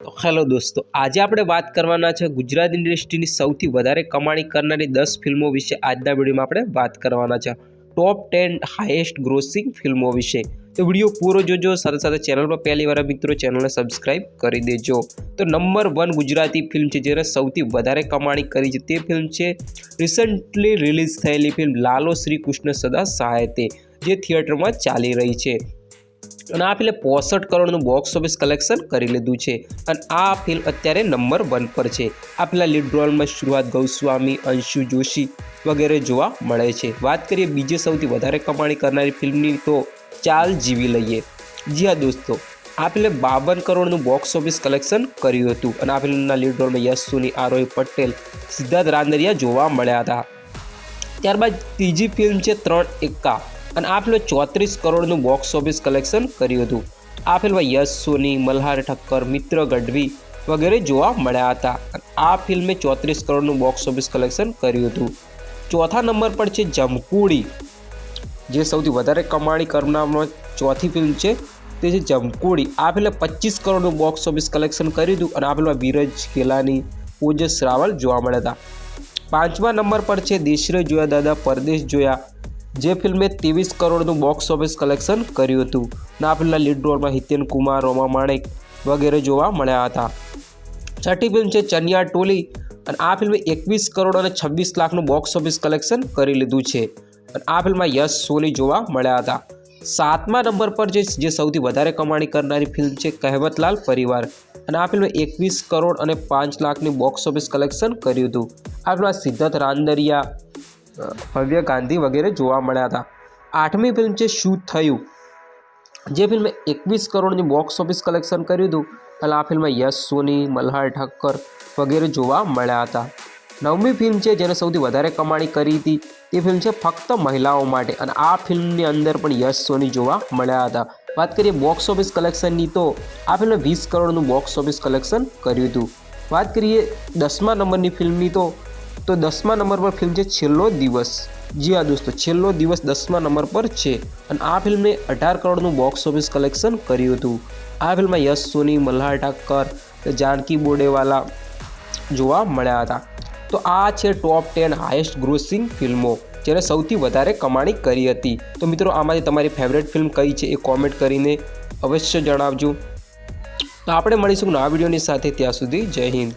તો હેલો દોસ્તો, આજે આપણે વાત કરવાના છે ગુજરાત ઇન્ડસ્ટ્રીની સૌથી વધારે કમાણી કરનારી દસ ફિલ્મો વિશે. આજના વિડીયોમાં આપણે વાત કરવાના છે ટોપ ટેન હાઈએસ્ટ ગ્રોસિંગ ફિલ્મો વિશે. તો વીડિયો પૂરો જોજો, સાથે સાથે ચેનલ પર પહેલી વાર મિત્રો ચેનલને સબસ્ક્રાઇબ કરી દેજો. તો નંબર વન ગુજરાતી ફિલ્મ છે જેને સૌથી વધારે કમાણી કરી છે તે ફિલ્મ છે રિસન્ટલી રિલીઝ થયેલી ફિલ્મ લાલો શ્રી કૃષ્ણ સદા સહાયતે, જે થિયેટરમાં ચાલી રહી છે. અને આ ફિલ્મે પોસઠ કરોડનું બોક્સ ઓફિસ કલેક્શન કરી લીધું છે. અને આ ફિલ્મ અત્યારે નંબર વન પર છે. આ પેલા લીડ રોલમાં શરૂઆત ગૌસ્વામી, અંશુ જોશી વગેરે જોવા મળે છે. વાત કરીએ બીજી સૌથી વધારે કમાણી કરનારી ફિલ્મની તો ચાલ જીવી લઈએ. જી હા દોસ્તો, આ ફિલ્મે બાવન કરોડનું બોક્સ ઓફિસ કલેક્શન કર્યું હતું. અને આ ફિલ્મના લીડ રોલમાં યશ સુની આરોહી પટેલ, સિદ્ધાર્થ રાંદરિયા જોવા મળ્યા હતા. ત્યારબાદ ત્રીજી ફિલ્મ છે ત્રણ એકા. અને આ ફિલ્મે ચોત્રીસ કરોડનું બોક્સ ઓફિસ કલેક્શન કર્યું હતું. આ ફિલ્મમાં યશ, સોની, મલ્હાર ઠક્કર, મિત્ર ગઢવી વગેરે જોવા મળ્યા હતા. આ ફિલ્મે ચોત્રીસ કરોડનું બોક્સ ઓફિસ કલેક્શન કર્યું હતું. ચોથા નંબર પર છે જમકુડી, જે સૌથી વધારે કમાણી કરનારમાં ચોથી ફિલ્મ છે, તે છે જમકુડી. આ ફિલ્મે પચીસ કરોડનું બોક્સ ઓફિસ કલેક્શન કર્યું હતું અને આ ફિલ્મમાં વિરજ, કેલાની ઓજસ રાવલ જોવા મળ્યા હતા. પાંચમા નંબર પર છે દેશરે જોયા દાદા પરદેશ જોયા. જે ફિલ્મે ત્રેવીસ કરોડનું બોક્સ ઓફિસ કલેક્શન કર્યું હતું. અને આ ફિલ્મના લીડ રોલમાં હિતેન કુમાર, રોમા માણેક વગેરે જોવા મળ્યા હતા. છઠ્ઠી ફિલ્મ છે ચનિયા ટોલી અને આ ફિલ્મે એકવીસ કરોડ અને છવ્વીસ લાખનું બોક્સ ઓફિસ કલેક્શન કરી લીધું છે. અને આ ફિલ્મમાં યશ સોની જોવા મળ્યા હતા. સાતમા નંબર પર જે જે સૌથી વધારે કમાણી કરનારી ફિલ્મ છે કહેવતલાલ પરિવાર. અને આ ફિલ્મે એકવીસ કરોડ અને પાંચ લાખની બોક્સ ઓફિસ કલેક્શન કર્યું હતું. આ ફિલ્મમાં સિદ્ધાર્થ રાંદરિયા ભવ્ય ગાંધી વગેરે જોવા મળ્યા હતા. આઠમી ફિલ્મ છે શું થયું, જે ફિલ્મે એકવીસ કરોડની બોક્સ ઓફિસ કલેક્શન કર્યું હતું અને આ ફિલ્મમાં યશ સોની, મલ્હાર ઠક્કર વગેરે જોવા મળ્યા હતા. નવમી ફિલ્મ છે જેને સૌથી વધારે કમાણી કરી હતી તે ફિલ્મ છે ફક્ત મહિલાઓ માટે અને આ ફિલ્મની અંદર પણ યશ સોની જોવા મળ્યા હતા. વાત કરીએ બોક્સ ઓફિસ કલેક્શનની તો, આ ફિલ્મે વીસ કરોડનું બોક્સ ઓફિસ કલેક્શન કર્યું હતું. વાત કરીએ દસમા નંબરની ફિલ્મની તો તો દસમા નંબર પર ફિલ્મ છે છેલ્લો દિવસ. જી હા દોસ્તો, છેલ્લો દિવસ દસમા નંબર પર છે. અને આ ફિલ્મે અઢાર કરોડનું બોક્સ ઓફિસ કલેક્શન કર્યું હતું. આ ફિલ્મમાં યશ સોની, મલ્હાર ઠાકર જાનકી બોડેવાલા જોવા મળ્યા હતા. તો આ છે ટોપ ટેન હાઈએસ્ટ ગ્રોસિંગ ફિલ્મો જેને સૌથી વધારે કમાણી કરી હતી. તો મિત્રો, આમાંથી તમારી ફેવરેટ ફિલ્મ કઈ છે એ કોમેન્ટ કરીને અવશ્ય જણાવજો. તો આપણે મળીશું નવા વિડીયોની સાથે, ત્યાં સુધી જય હિન્દ.